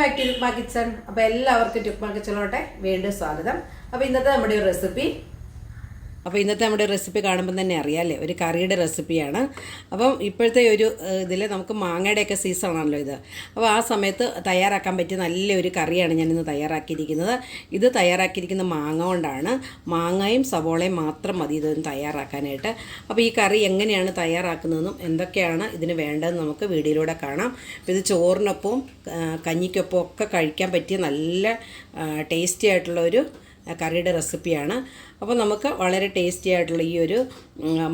Back to ടുക്മ kitchen അപ്പോൾ എല്ലാവർക്കും ടുക്മ കിച്ചണിലോട്ടെ വീണ്ടും സ്വാഗതം. അപ്പോൾ ഇന്നത്തെ നമ്മുടെ ഒരു റെസിപ്പി അപ്പോൾ ഇന്നത്തെ നമ്മുടെ റെസിപ്പി കാണുമ്പോൾ തന്നെ അറിയാമല്ലേ ഒരു കറിയുടെ റെസിപ്പിയാണ് അപ്പം ഇപ്പോഴത്തെ ഒരു ഇതിൽ നമുക്ക് മാങ്ങയുടെയൊക്കെ സീസണാണല്ലോ ഇത്. അപ്പോൾ ആ സമയത്ത് തയ്യാറാക്കാൻ പറ്റിയ നല്ലൊരു കറിയാണ് ഞാനിന്ന് തയ്യാറാക്കിയിരിക്കുന്നത്. ഇത് തയ്യാറാക്കിയിരിക്കുന്ന മാങ്ങ കൊണ്ടാണ്. മാങ്ങയും സവോളയും മാത്രം മതി ഇതൊന്ന് തയ്യാറാക്കാനായിട്ട്. അപ്പോൾ ഈ കറി എങ്ങനെയാണ് തയ്യാറാക്കുന്നതെന്നും എന്തൊക്കെയാണ് ഇതിന് വേണ്ടതെന്ന് നമുക്ക് വീഡിയോയിലൂടെ കാണാം. ഇത് ചോറിനൊപ്പം കഞ്ഞിക്കൊപ്പം ഒക്കെ കഴിക്കാൻ പറ്റിയ നല്ല ടേസ്റ്റി ആയിട്ടുള്ള ഒരു കറിയുടെ റെസിപ്പിയാണ്. അപ്പോൾ നമുക്ക് വളരെ ടേസ്റ്റി ആയിട്ടുള്ള ഈ ഒരു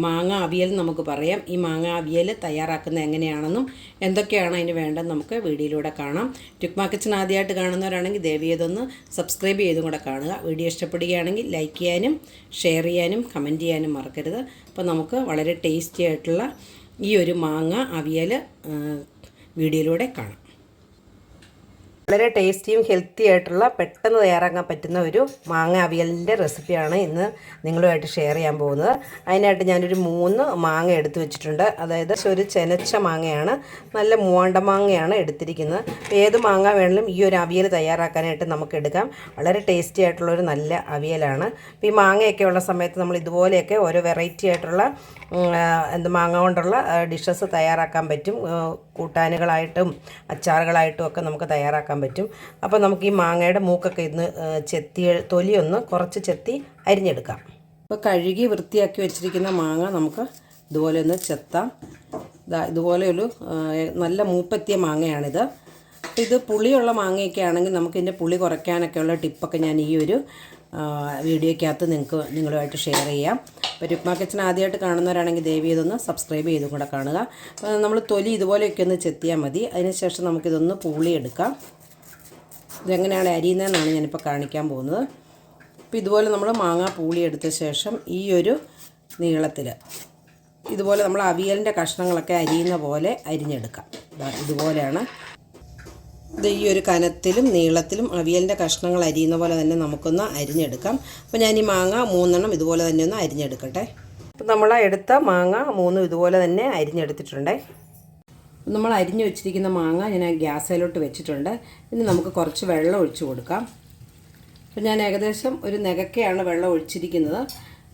മാങ്ങ അവിയൽ നമുക്ക് പറയാം. ഈ മാങ്ങ അവിയൽ തയ്യാറാക്കുന്നത് എങ്ങനെയാണെന്നും എന്തൊക്കെയാണ് അതിന് വേണ്ടതെന്ന് നമുക്ക് വീഡിയോയിലൂടെ കാണാം. ടുക്മാ കിച്ചൺ ആദ്യമായിട്ട് കാണുന്നവരാണെങ്കിൽ ദയവ് ചെയ്തൊന്ന് സബ്സ്ക്രൈബ് ചെയ്തും കൂടെ കാണുക. വീഡിയോ ഇഷ്ടപ്പെടുകയാണെങ്കിൽ ലൈക്ക് ചെയ്യാനും ഷെയർ ചെയ്യാനും കമന്റ് ചെയ്യാനും മറക്കരുത്. അപ്പോൾ നമുക്ക് വളരെ ടേസ്റ്റി ആയിട്ടുള്ള ഈ ഒരു മാങ്ങ അവിയൽ വീഡിയോയിലൂടെ കാണാം. വളരെ ടേസ്റ്റിയും ഹെൽത്തി ആയിട്ടുള്ള പെട്ടെന്ന് തയ്യാറാക്കാൻ പറ്റുന്ന ഒരു മാങ്ങ അവിയലിന്റെ റെസിപ്പിയാണ് ഇന്ന് നിങ്ങളുമായിട്ട് ഷെയർ ചെയ്യാൻ പോകുന്നത്. അതിനായിട്ട് ഞാനൊരു മൂന്ന് മാങ്ങ എടുത്തു വെച്ചിട്ടുണ്ട്. അതായത് ഒരു ചെനച്ച മാങ്ങയാണ് നല്ല മൂവാണ്ട മാങ്ങയാണ് എടുത്തിരിക്കുന്നത്. ഏത് മാങ്ങ വേണമെങ്കിലും ഈ ഒരു അവിയൽ തയ്യാറാക്കാനായിട്ട് നമുക്ക് എടുക്കാം. വളരെ ടേസ്റ്റി ആയിട്ടുള്ള ഒരു നല്ല അവിയലാണ്. ഈ മാങ്ങയൊക്കെ ഉള്ള സമയത്ത് നമ്മൾ ഇതുപോലെയൊക്കെ ഓരോ വെറൈറ്റി ആയിട്ടുള്ള എന്ത് മാങ്ങ കൊണ്ടുള്ള ഡിഷസ് തയ്യാറാക്കാൻ പറ്റും. കൂട്ടാനുകളായിട്ടും അച്ചാറുകളായിട്ടും ഒക്കെ നമുക്ക് തയ്യാറാക്കാൻ പറ്റും. അപ്പോൾ നമുക്ക് ഈ മാങ്ങയുടെ മൂക്കൊക്കെ ഇന്ന് ചെത്തി തൊലിയൊന്ന് കുറച്ച് ചെത്തി അരിഞ്ഞെടുക്കാം. അപ്പോൾ കഴുകി വൃത്തിയാക്കി വെച്ചിരിക്കുന്ന മാങ്ങ നമുക്ക് ഇതുപോലെ ഒന്ന് ചെത്താം. ഇതുപോലെയൊരു നല്ല മൂപ്പെത്തിയ മാങ്ങയാണിത്. ഇത് പുളിയുള്ള മാങ്ങയൊക്കെ ആണെങ്കിൽ നമുക്ക് ഇതിന്റെ പുളി കുറയ്ക്കാനൊക്കെയുള്ള ടിപ്പൊക്കെ ഞാൻ ഈ ഒരു വീഡിയോയ്ക്കകത്ത് നിങ്ങൾക്ക് നിങ്ങളുമായിട്ട് ഷെയർ ചെയ്യാം. അപ്പോൾ ടിപ്പ് കിച്ചൻ ആദ്യമായിട്ട് കാണുന്നവരാണെങ്കിൽ ദയവ് ഇതൊന്ന് സബ്സ്ക്രൈബ് ചെയ്തും കൂടെ കാണുക. നമ്മൾ തൊലി ഇതുപോലെയൊക്കെ ഒന്ന് ചെത്തിയാൽ മതി. അതിനുശേഷം നമുക്കിതൊന്ന് പുളിയെടുക്കാം. ഇതെങ്ങനെയാണ് അരിയുന്നതെന്നാണ് ഞാനിപ്പോൾ കാണിക്കാൻ പോകുന്നത്. അപ്പോൾ ഇതുപോലെ നമ്മൾ മാങ്ങ പൂളി എടുത്ത ശേഷം ഈ ഒരു നീളത്തിൽ ഇതുപോലെ നമ്മൾ അവിയലിന്റെ കഷ്ണങ്ങളൊക്കെ അരിയുന്ന പോലെ അരിഞ്ഞെടുക്കാം. ഇതുപോലെയാണ്. ഇത് ഈ ഒരു കനത്തിലും നീളത്തിലും അവിയലിന്റെ കഷ്ണങ്ങൾ അരിയുന്ന പോലെ തന്നെ നമുക്കൊന്ന് അരിഞ്ഞെടുക്കാം. അപ്പോൾ ഞാൻ ഈ മാങ്ങ മൂന്നെണ്ണം ഇതുപോലെ തന്നെ ഒന്ന് അരിഞ്ഞെടുക്കട്ടെ. അപ്പോൾ നമ്മൾ എടുത്ത മാങ്ങ മൂന്നും ഇതുപോലെ തന്നെ അരിഞ്ഞെടുത്തിട്ടുണ്ടേ. നമ്മൾ അരിഞ്ഞു വെച്ചിരിക്കുന്ന മാങ്ങ ഞാൻ ഗ്യാസിലോട്ട് വെച്ചിട്ടുണ്ട്. ഇനി നമുക്ക് കുറച്ച് വെള്ളം ഒഴിച്ചു കൊടുക്കാം. അപ്പോൾ ഞാൻ ഏകദേശം ഒരു നികക്കെയാണ് വെള്ളം ഒഴിച്ചിരിക്കുന്നത്.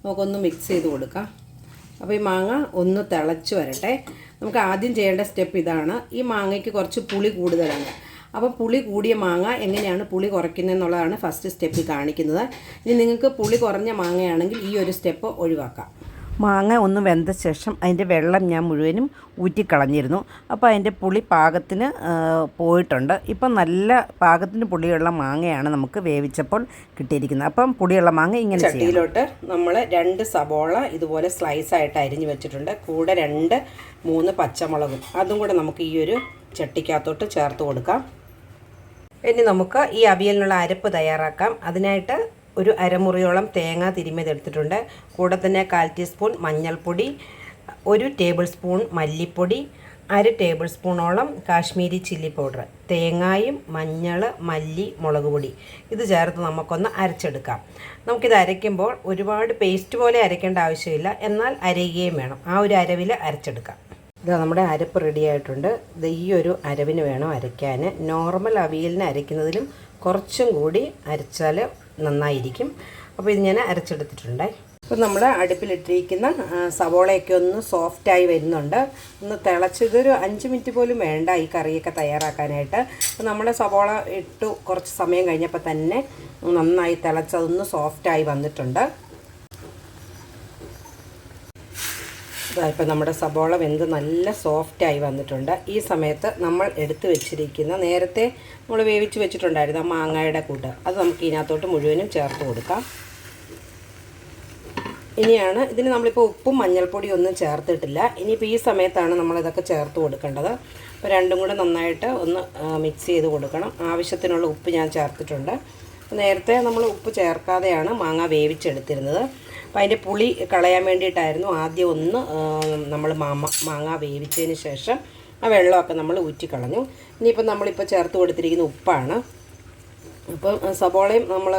നമുക്കൊന്ന് മിക്സ് ചെയ്ത് കൊടുക്കാം. അപ്പോൾ ഈ മാങ്ങ ഒന്ന് തിളച്ച് വരട്ടെ. നമുക്ക് ആദ്യം ചെയ്യേണ്ട സ്റ്റെപ്പ് ഇതാണ്. ഈ മാങ്ങയ്ക്ക് കുറച്ച് പുളി കൂടുതലാണ്. അപ്പോൾ പുളി കൂടിയ മാങ്ങ എങ്ങനെയാണ് പുളി കുറയ്ക്കുന്നതെന്നുള്ളതാണ് ഫസ്റ്റ് സ്റ്റെപ്പിൽ കാണിക്കുന്നത്. ഇനി നിങ്ങൾക്ക് പുളി കുറഞ്ഞ മാങ്ങയാണെങ്കിൽ ഈ ഒരു സ്റ്റെപ്പ് ഒഴിവാക്കാം. മാങ്ങ ഒന്ന് വെന്ത ശേഷം അതിന്റെ വെള്ളം ഞാൻ മുഴുവനും ഊറ്റിക്കളഞ്ഞിരുന്നു. അപ്പോൾ അതിന്റെ പുളി പാകത്തിന് പോയിട്ടുണ്ട്. ഇപ്പം നല്ല പാകത്തിന് പുളിയുള്ള മാങ്ങയാണ് നമുക്ക് വേവിച്ചപ്പോൾ കിട്ടിയിരിക്കുന്നത്. അപ്പം പുളിയുള്ള മാങ്ങ ഇങ്ങനെ ചട്ടിയിലോട്ട് നമ്മൾ രണ്ട് സബോള ഇതുപോലെ സ്ലൈസ് ആയിട്ട് അരിഞ്ഞ് വെച്ചിട്ടുണ്ട്. കൂടെ രണ്ട് മൂന്ന് പച്ചമുളകും. അതും കൂടെ നമുക്ക് ഈ ഒരു ചട്ടിക്കകത്തോട്ട് ചേർത്ത് കൊടുക്കാം. ഇനി നമുക്ക് ഈ അവിയലിനുള്ള അരപ്പ് തയ്യാറാക്കാം. അതിനായിട്ട് ഒരു അരമുറിയോളം തേങ്ങ തിരുമ്മിയതെടുത്തിട്ടുണ്ട് കൂടെ തന്നെ കാൽ ടീസ്പൂൺ മഞ്ഞൾപ്പൊടി ഒരു ടേബിൾ സ്പൂൺ മല്ലിപ്പൊടി അര ടേബിൾ സ്പൂണോളം കാശ്മീരി ചില്ലി പൗഡർ തേങ്ങായും മഞ്ഞൾ മല്ലി മുളക് പൊടി. ഇത് ചേർത്ത് നമുക്കൊന്ന് അരച്ചെടുക്കാം. നമുക്കിത് അരയ്ക്കുമ്പോൾ ഒരുപാട് പേസ്റ്റ് പോലെ അരയ്ക്കേണ്ട ആവശ്യമില്ല. എന്നാൽ അരയുകയും വേണം. ആ ഒരു അരവിൽ അരച്ചെടുക്കാം. ഇതാ നമ്മുടെ അരപ്പ് റെഡി ആയിട്ടുണ്ട്. ഇത് ഈ ഒരു അരവിന് വേണം അരയ്ക്കാൻ. നോർമൽ അവിയലിന് അരയ്ക്കുന്നതിലും കുറച്ചും കൂടി അരച്ചാൽ നന്നായിരിക്കും. അപ്പോൾ ഇത് ഞാൻ അരച്ചെടുത്തിട്ടുണ്ട്. അപ്പോൾ നമ്മൾ അടുപ്പിലിട്ടിരിക്കുന്ന സവോളയൊക്കെ ഒന്ന് സോഫ്റ്റായി വരുന്നുണ്ട്. ഒന്ന് തിളച്ചതൊരു അഞ്ച് മിനിറ്റ് പോലും വേണ്ട ഈ കറിയൊക്കെ തയ്യാറാക്കാനായിട്ട്. അപ്പോൾ നമ്മൾ സവോള ഇട്ടു കുറച്ച് സമയം കഴിഞ്ഞപ്പോൾ തന്നെ നന്നായി തിളച്ചതൊന്ന് സോഫ്റ്റായി വന്നിട്ടുണ്ട്. ഇപ്പം നമ്മുടെ സബോള വെന്ത് നല്ല സോഫ്റ്റായി വന്നിട്ടുണ്ട്. ഈ സമയത്ത് നമ്മൾ എടുത്തു വെച്ചിരിക്കുന്ന നേരത്തെ നമ്മൾ വേവിച്ച് വെച്ചിട്ടുണ്ടായിരുന്നു മാങ്ങയുടെ കൂട്ട്. അത് നമുക്ക് ഇതിനകത്തോട്ട് മുഴുവനും ചേർത്ത് കൊടുക്കാം. ഇനിയാണ് ഇതിന് നമ്മളിപ്പോൾ ഉപ്പും മഞ്ഞൾപ്പൊടിയും ഒന്നും ചേർത്തിട്ടില്ല. ഇനിയിപ്പോൾ ഈ സമയത്താണ് നമ്മളിതൊക്കെ ചേർത്ത് കൊടുക്കേണ്ടത്. അപ്പോൾ രണ്ടും കൂടെ നന്നായിട്ട് ഒന്ന് മിക്സ് ചെയ്ത് കൊടുക്കണം. ആവശ്യത്തിനുള്ള ഉപ്പ് ഞാൻ ചേർത്തിട്ടുണ്ട്. നേരത്തെ നമ്മൾ ഉപ്പ് ചേർക്കാതെയാണ് മാങ്ങ വേവിച്ചെടുത്തിരുന്നത്. അപ്പോൾ അതിന്റെ പുളി കളയാൻ വേണ്ടിയിട്ടായിരുന്നു ആദ്യം ഒന്ന് നമ്മൾ മാമ മാങ്ങ വേവിച്ചതിന് ശേഷം ആ വെള്ളമൊക്കെ നമ്മൾ ഊറ്റിക്കളഞ്ഞു ഇനിയിപ്പോൾ നമ്മളിപ്പോൾ ചേർത്ത് കൊടുത്തിരിക്കുന്ന ഉപ്പാണ്. അപ്പം സബോളയും നമ്മൾ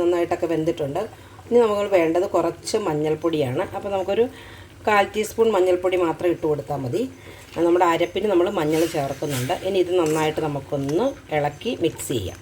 നന്നായിട്ടൊക്കെ വെന്തിട്ടുണ്ട്. ഇനി നമുക്ക് വേണ്ടത് കുറച്ച് മഞ്ഞൾപ്പൊടിയാണ്. അപ്പോൾ നമുക്കൊരു കാൽ ടീസ്പൂൺ മഞ്ഞൾപ്പൊടി മാത്രം ഇട്ട് കൊടുത്താൽ മതി. നമ്മുടെ അരപ്പിന് നമ്മൾ മഞ്ഞൾ ചേർക്കുന്നുണ്ട്. ഇനി ഇത് നന്നായിട്ട് നമുക്കൊന്ന് ഇളക്കി മിക്സ് ചെയ്യാം.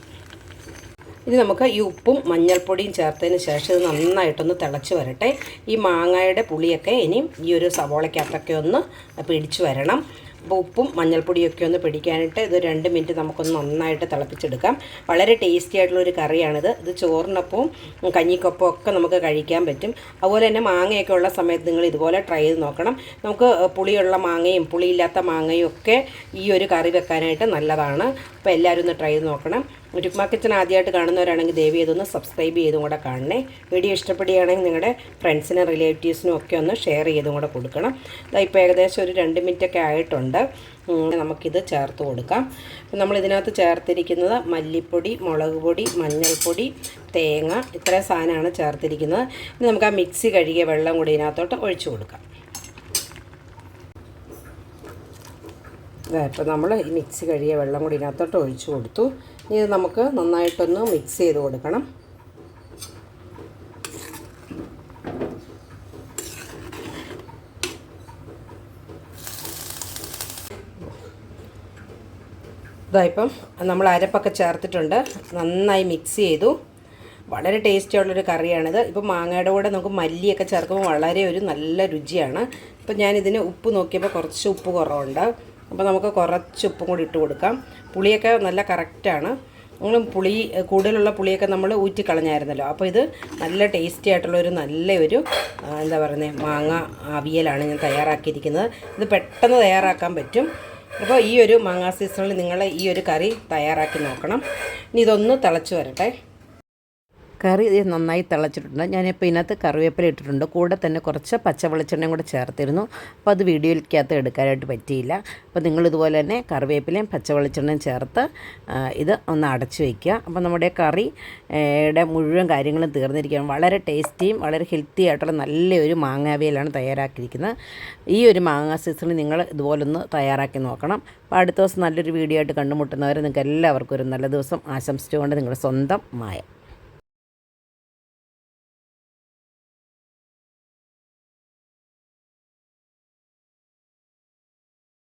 ഇനി നമുക്ക് ഈ ഉപ്പും മഞ്ഞൾപ്പൊടിയും ചേർത്തതിന് ശേഷം ഇത് നന്നായിട്ടൊന്ന് തിളച്ച് വരട്ടെ. ഈ മാങ്ങയുടെ പുളിയൊക്കെ ഇനിയും ഈ ഒരു സവോളയ്ക്കകത്തൊക്കെ ഒന്ന് പിടിച്ചു വരണം. അപ്പോൾ ഉപ്പും മഞ്ഞൾപ്പൊടിയൊക്കെ ഒന്ന് പിടിക്കാനായിട്ട് ഇത് രണ്ട് മിനിറ്റ് നമുക്കൊന്ന് നന്നായിട്ട് തിളപ്പിച്ചെടുക്കാം. വളരെ ടേസ്റ്റി ആയിട്ടുള്ള ഒരു കറിയാണിത്. ഇത് ചോറിനൊപ്പവും കഞ്ഞിക്കൊപ്പം ഒക്കെ നമുക്ക് കഴിക്കാൻ പറ്റും. അതുപോലെ തന്നെ മാങ്ങയൊക്കെ ഉള്ള സമയത്ത് നിങ്ങൾ ഇതുപോലെ ട്രൈ ചെയ്ത് നോക്കണം. നമുക്ക് പുളിയുള്ള മാങ്ങയും പുളിയില്ലാത്ത മാങ്ങയും ഒക്കെ ഈ ഒരു കറി വെക്കാനായിട്ട് നല്ലതാണ്. അപ്പോൾ എല്ലാവരും ഒന്ന് ട്രൈ ചെയ്ത് നോക്കണം. രുക്മ കിച്ചൺ ആദ്യമായിട്ട് കാണുന്നവരാണെങ്കിൽ ദയവ് ചെയ്തൊന്ന് സബ്സ്ക്രൈബ് ചെയ്തും കൂടെ കാണണേ. വീഡിയോ ഇഷ്ടപ്പെടുകയാണെങ്കിൽ നിങ്ങളുടെ ഫ്രണ്ട്സിനും റിലേറ്റീവ്സിനും ഒക്കെ ഒന്ന് ഷെയർ ചെയ്തും കൂടെ കൊടുക്കണം. ഇപ്പോൾ ഏകദേശം ഒരു രണ്ട് മിനിറ്റൊക്കെ ആയിട്ടുണ്ട്. നമുക്കിത് ചേർത്ത് കൊടുക്കാം. അപ്പം നമ്മൾ ഇതിനകത്ത് ചേർത്തിരിക്കുന്നത് മല്ലിപ്പൊടി മുളക് പൊടി മഞ്ഞൾപ്പൊടി തേങ്ങ ഇത്രയും സാധനമാണ് ചേർത്തിരിക്കുന്നത്. ഇനി നമുക്ക് ആ മിക്സി കഴുകിയ വെള്ളം കൂടി ഇതിനകത്തോട്ട് ഒഴിച്ചു കൊടുക്കാം. ഇപ്പം നമ്മൾ ഈ മിക്സ് കഴിയ വെള്ളം കൂടി ഇതിനകത്തോട്ട് ഒഴിച്ചു കൊടുത്തു. ഇനി ഇത് നമുക്ക് നന്നായിട്ടൊന്ന് മിക്സ് ചെയ്ത് കൊടുക്കണം. ഇതായിപ്പം നമ്മൾ അരപ്പൊക്കെ ചേർത്തിട്ടുണ്ട്. നന്നായി മിക്സ് ചെയ്തു. വളരെ ടേസ്റ്റി ഉള്ളൊരു കറിയാണിത്. ഇപ്പം മാങ്ങയുടെ കൂടെ നമുക്ക് മല്ലിയൊക്കെ ചേർക്കുമ്പോൾ വളരെ ഒരു നല്ല രുചിയാണ്. ഇപ്പം ഞാനിതിന് ഉപ്പ് നോക്കിയപ്പോൾ കുറച്ച് ഉപ്പ് കുറവുണ്ട്. അപ്പോൾ നമുക്ക് കുറച്ച് ഉപ്പും കൂടി ഇട്ട് കൊടുക്കാം. പുളിയൊക്കെ നല്ല കറക്റ്റാണ് നമ്മൾ പുളി കൂടുതലുള്ള പുളിയൊക്കെ നമ്മൾ ഊറ്റിക്കളഞ്ഞായിരുന്നല്ലോ അപ്പോൾ ഇത് നല്ല ടേസ്റ്റി ആയിട്ടുള്ള ഒരു നല്ല ഒരു എന്താ പറയുന്നത് മാങ്ങ അവിയലാണ് ഞാൻ തയ്യാറാക്കിയിരിക്കുന്നത്. ഇത് പെട്ടെന്ന് തയ്യാറാക്കാൻ പറ്റും. അപ്പോൾ ഈ ഒരു മാങ്ങാ സീസണിൽ നിങ്ങൾ ഈ ഒരു കറി തയ്യാറാക്കി നോക്കണം. ഇനി ഇതൊന്ന് തിളച്ച് വരട്ടെ. കറി നന്നായി തിളച്ചിട്ടുണ്ട്. ഞാനിപ്പോൾ ഇതിനകത്ത് കറിവേപ്പില ഇട്ടിട്ടുണ്ട്. കൂടെ തന്നെ കുറച്ച് പച്ച വെളിച്ചെണ്ണയും കൂടെ ചേർത്തിരുന്നു. അപ്പോൾ അത് വീഡിയോയ്ക്കകത്ത് എടുക്കാനായിട്ട് പറ്റിയില്ല. അപ്പോൾ നിങ്ങൾ ഇതുപോലെ തന്നെ കറിവേപ്പിലയും പച്ച വെളിച്ചെണ്ണയും ചേർത്ത് ഇത് ഒന്ന് അടച്ചു വയ്ക്കുക അപ്പോൾ നമ്മുടെ കറിയുടെ യുടെ മുഴുവൻ കാര്യങ്ങളും തീർന്നിരിക്കുകയാണ്. വളരെ ടേസ്റ്റിയും വളരെ ഹെൽത്തി ആയിട്ടുള്ള നല്ലൊരു മാങ്ങാവിയലാണ് തയ്യാറാക്കിയിരിക്കുന്നത്. ഈ ഒരു മാങ്ങാ സീസണിൽ നിങ്ങൾ ഇതുപോലൊന്ന് തയ്യാറാക്കി നോക്കണം. അപ്പോൾ അടുത്ത ദിവസം നല്ലൊരു വീഡിയോ ആയിട്ട് കണ്ടുമുട്ടുന്നവരെ നിങ്ങൾക്ക് എല്ലാവർക്കും ഒരു നല്ല ദിവസം ആശംസിച്ചുകൊണ്ട് നിങ്ങളുടെ സ്വന്തം മായ.